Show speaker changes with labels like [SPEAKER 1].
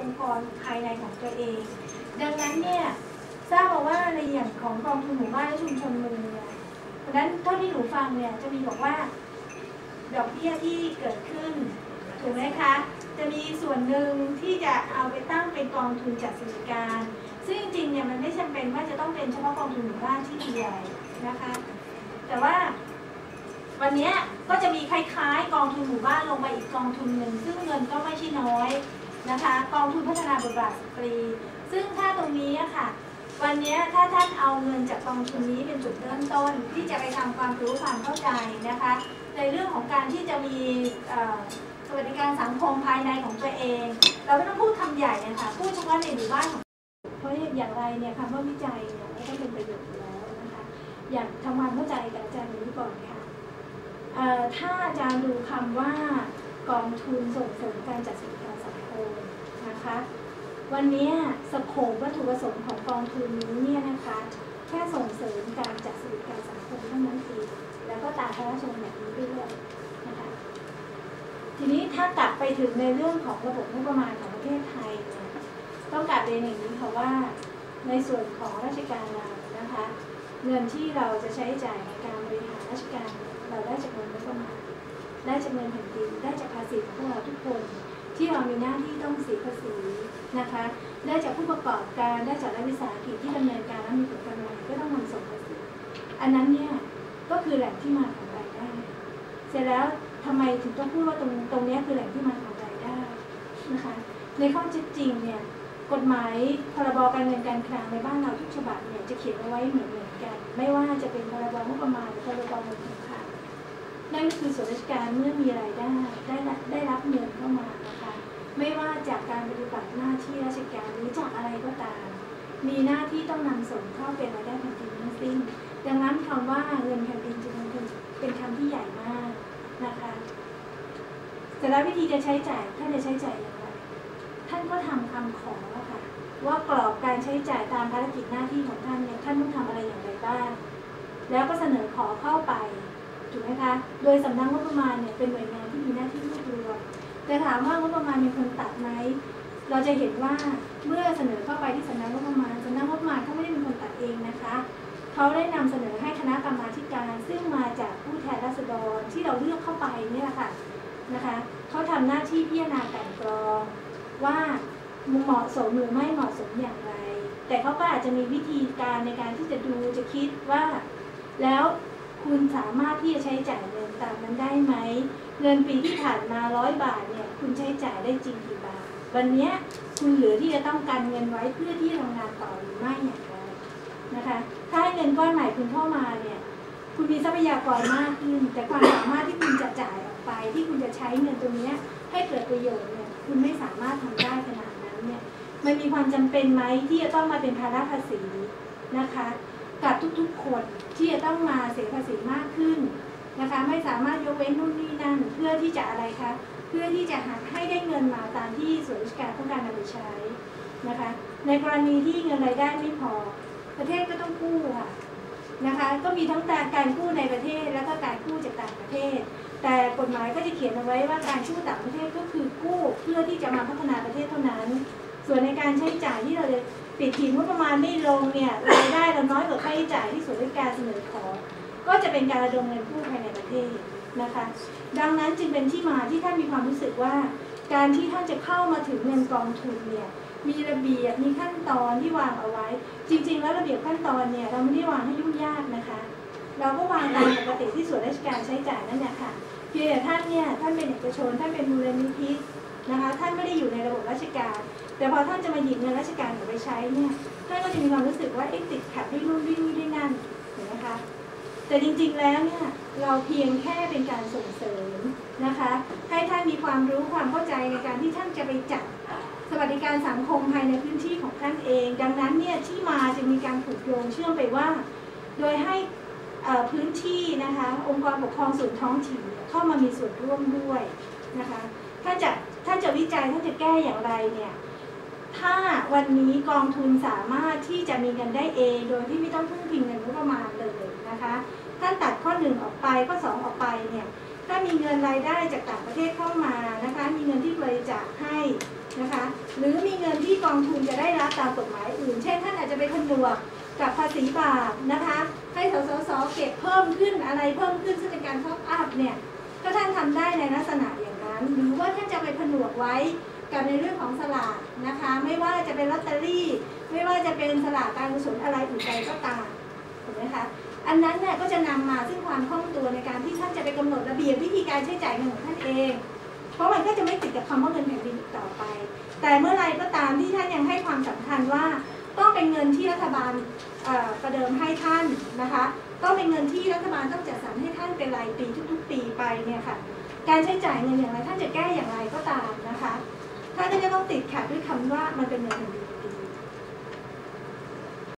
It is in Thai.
[SPEAKER 1] องค์กรภายในของตัวเอง ดังนั้นเนี่ยทราบมาว่าในอย่างของกองทุนหมู่บ้านและชุมชนเมืองเนี่ยเพราะนั้นเท่าที่หนูฟังเนี่ยจะมีบอกว่า ดอกเบี้ยที่เกิดขึ้นถูกไหมคะ จะมีส่วนหนึ่งที่จะเอาไปตั้งเป็นกองทุนจัดสวัสดิการ ซึ่งจริงๆเนี่ยมันไม่จำเป็นว่าจะต้องเป็นเฉพาะกองทุนหมู่บ้านที่ใหญ่นะคะ แต่ว่าวันนี้ก็จะมีคล้ายๆ กองทุนหมู่บ้านลงไปอีกกองทุนหนึ่งซึ่งเงินก็ไม่ใช่น้อย นะคะกองทุนพัฒนาบทบาทสตรี ซึ่งถ้าตรงนี้ค่ะ วันนี้ถ้าท่านเอาเงินจากกองทุนนี้เป็นจุดเริ่มต้น ที่จะไปทำความรู้ความเข้าใจนะคะ ในเรื่องของการที่จะมีสวัสดิการสังคมภายในของตัวเอง เราไม่ต้องพูดคำใหญ่นะคะพูดเฉพาะในหมู่บ้านของเพราะอย่างไรเนี่ยคำว่าวิจัยเนี่ยก็ต้องเป็นประโยชน์อยู่แล้วนะคะอยากทำความเข้าใจกับอาจารย์นี้ก่อนค่ะถ้าอาจารย์ดูคำว่า กองทุนส่งเสริมการจัดสวัสดิการสังคมนะคะ วันนี้สโคปวัตถุประสงค์ของกองทุนนี้เนี่ยนะคะ แค่ส่งเสริมการจัดสวัสดิการสังคมเท่านั้นเองแล้วก็ตามพระราชบัญญัตินี้ด้วยนะคะทีนี้ถ้ากลับไปถึงในเรื่องของระบบงบประมาณของประเทศไทยเนี่ยต้องกลับเรียนอย่างนี้ค่ะว่าในส่วนของราชการเรานะคะ เงินที่เราจะใช้จ่ายในการบริหารราชการเนี่ยเราได้จากเงินงบประมาณ ได้จากเงินแผ่นดินได้จากภาษีของพวกเราทุกคน ที่เรามีหน้าที่ต้องเสียภาษีนะคะได้จากผู้ประกอบการได้จากรัฐวิสาหกิจที่ดำเนินการและมีผลกำไรก็ต้องนำส่งภาษีอันนั้นเนี่ยก็คือแหล่งที่มาของรายได้ เสร็จแล้วทำไมถึงต้องพูดว่าตรงตรงนี้คือแหล่งที่มาของรายได้นะคะในข้อเท็จจริงเนี่ยกฎหมายพรบการเงินการคลังในบ้านเราทุกฉบับเนี่ยจะเขียนเอาไว้เหมือนเหมือนกัน ไม่ว่าจะเป็นพรบงบประมาณหรือพรบเงินคลัง นั่นก็คือส่วนราชการเมื่อมีรายได้ได้รับได้รับเงินเข้ามานะคะไม่ว่าจากการปฏิบัติหน้าที่ราชการหรือจากอะไรก็ตาม มีหน้าที่ต้องนำส่งเข้าเป็นรายได้แผ่นดินทั้งสิ้น ดังนั้นคำว่าเงินแผ่นดินจึงเป็นเป็นคำที่ใหญ่มากนะคะแต่ล้ววิธีจะใช้จ่ายท่านจะใช้จ่ายอย่างไรท่านก็ทำคำขอค่ะว่ากรอบการใช้จ่ายตามภารกิจหน้าที่ของท่านเนี่ยท่านต้องทำอะไรอย่างไรบ้างแล้วก็เสนอขอเข้าไป ถูกไหมคะ โดยสำนักงบประมาณเนี่ยเป็นหน่วยงานที่มีหน้าที่รวบรวม แต่ถามว่างบประมาณมีคนตัดไหม เราจะเห็นว่าเมื่อเสนอเข้าไปที่สำนักงบประมาณสำนักงบประมาณเขาไม่ได้เป็นคนตัดเองนะคะเขาได้นำเสนอให้คณะกรรมาการซึ่งมาจากผู้แทนราษฎรที่เราเลือกเข้าไปเนี่ยแหละค่ะนะคะเขาทำหน้าที่พิจารณากลันกรองว่าเหมาะสมหรือไม่เหมาะสมอย่างไร แต่เขาก็อาจจะมีวิธีการในการที่จะดูจะคิดว่า แล้ว คุณสามารถที่จะใช้จ่ายเงินตามนั้นได้ไหม เงินปีที่ผ่านมาร้อยบาทเนี่ยคุณใช้จ่ายได้จริงกี่บาท วันนี้คุณเหลือที่จะต้องการเงินไว้เพื่อที่ทำงานต่อหรือไม่อย่างไรนะคะ ถ้าให้เงินก้อนใหม่คุณเข้ามาเนี่ยคุณมีทรัพยากรมากขึ้น แต่ความสามารถที่คุณจะจ่ายออกไปที่คุณจะใช้เงินตรงนี้ให้เกิดประโยชน์เนี่ยคุณไม่สามารถทำได้ขนาดนั้นเนี่ยมันมีความจำเป็นไหมที่จะต้องมาเป็นภาระภาษีนะคะ กับทุกๆคนที่จะต้องมาเสียภาษีมากขึ้นนะคะไม่สามารถยกเว้นนู่นนี่นั่นเพื่อที่จะอะไรคะเพื่อที่จะหาให้ได้เงินมาตามที่ส่วนราชการต้องการนำไปใช้นะคะ ในกรณีที่เงินรายได้ไม่พอ ประเทศก็ต้องกู้ค่ะนะคะ ก็มีทั้งการกู้ในประเทศแล้วก็การกู้จากต่างประเทศ แต่กฎหมายก็จะเขียนเอาไว้ว่าการกู้ต่างประเทศก็คือกู้เพื่อที่จะมาพัฒนาประเทศเท่านั้น ส่วนในการใช้จ่ายที่เราจะปิดทิ้งงบประมาณไม่ลงเนี่ยรายได้ เราน้อยกว่าค่าใช้จ่ายที่ส่วนราชการเสนอขอ ก็จะเป็นการระดมเงินกู้ภายในประเทศนะคะ ดังนั้นจึงเป็นที่มาที่ท่านมีความรู้สึกว่า การที่ท่านจะเข้ามาถึงเงินกองทุนเนี่ยมีระเบียบมีขั้นตอนที่วางเอาไว้ จริง ๆ แล้วระเบียบขั้นตอนเนี่ยเราไม่ได้วางให้ยุ่งยากนะคะ เราก็วางตามปกติที่ส่วนราชการใช้จ่ายนั่นแหละค่ะเพียงแต่ท่านเนี่ยท่านเป็นเอกชนท่านเป็นมูลนิธิ นะคะ ท่านไม่ได้อยู่ในระบบราชการ แต่พอท่านจะมาหยิบเงินราชการไปใช้เนี่ยท่านก็จะมีความรู้สึกว่าเอ๊ะติดขัดด้วยนู่นด้วยนี่ด้วยนั่นเห็นไหมคะแต่จริงๆแล้วเนี่ยเราเพียงแค่เป็นการส่งเสริมนะคะ ให้ท่านมีความรู้ความเข้าใจในการที่ท่านจะไปจัดสวัสดิการสังคมภายในพื้นที่ของท่านเอง ดังนั้นเนี่ยที่มาจะมีการผูกโยงเชื่อมไปว่า โดยให้พื้นที่นะคะ องค์กรปกครองส่วนท้องถิ่นเข้ามามีส่วนร่วมด้วยนะคะท่าจะ ท่านจะวิจัยท่านจะแก้อย่างไรเนี่ยถ้าวันนี้กองทุนสามารถที่จะมีเงินได้เองโดยที่ไม่ต้องพึ่งพิงเงินงบประมาณเลยนะคะท่านตัดข้อหนึ่งออกไปข้อสองออกไปเนี่ยถ้ามีเงินรายได้จากต่างประเทศเข้ามานะคะมีเงินที่บริจาคให้นะคะหรือมีเงินที่กองทุนจะได้รับตามกฎหมายอื่น เช่นท่านอาจจะไปผนวกกับภาษีบาปนะคะให้สสสเก็บเพิ่มขึ้นอะไรเพิ่มขึ้นซึ่งเป็นการท็อปอัพเนี่ยก็ท่านทำได้ในลักษณะอย่าง หรือว่าท่านจะไปผนวกไว้กับในเรื่องของสลากนะคะ ไม่ว่าจะเป็นลอตเตอรี่ ไม่ว่าจะเป็นสลากการกุศลอะไรอื่นใดก็ตามถูกไหมคะอันนั้นเนี่ยก็จะนำมาซึ่งความคล่องตัวในการที่ท่านจะไปกำหนดระเบียบวิธีการใช้จ่ายเงินของท่านเอง เพราะมันก็จะไม่ติดกับคำว่าเงินแผ่นดินอีกต่อไป แต่เมื่อไรก็ตามที่ท่านยังให้ความสำคัญว่าต้องเป็นเงินที่รัฐบาลประเดิมให้ท่านนะคะต้องเป็นเงินที่รัฐบาลต้องจัดสรรให้ท่านเป็นรายปีทุก ๆ ปีไปเนี่ยค่ะ การใช้จ่ายเงินอย่างไรท่านจะแก้อย่างไรก็ตามนะคะท่านก็จะต้องติดขัดด้วยคำว่ามันเป็นเงินแผ่นดิน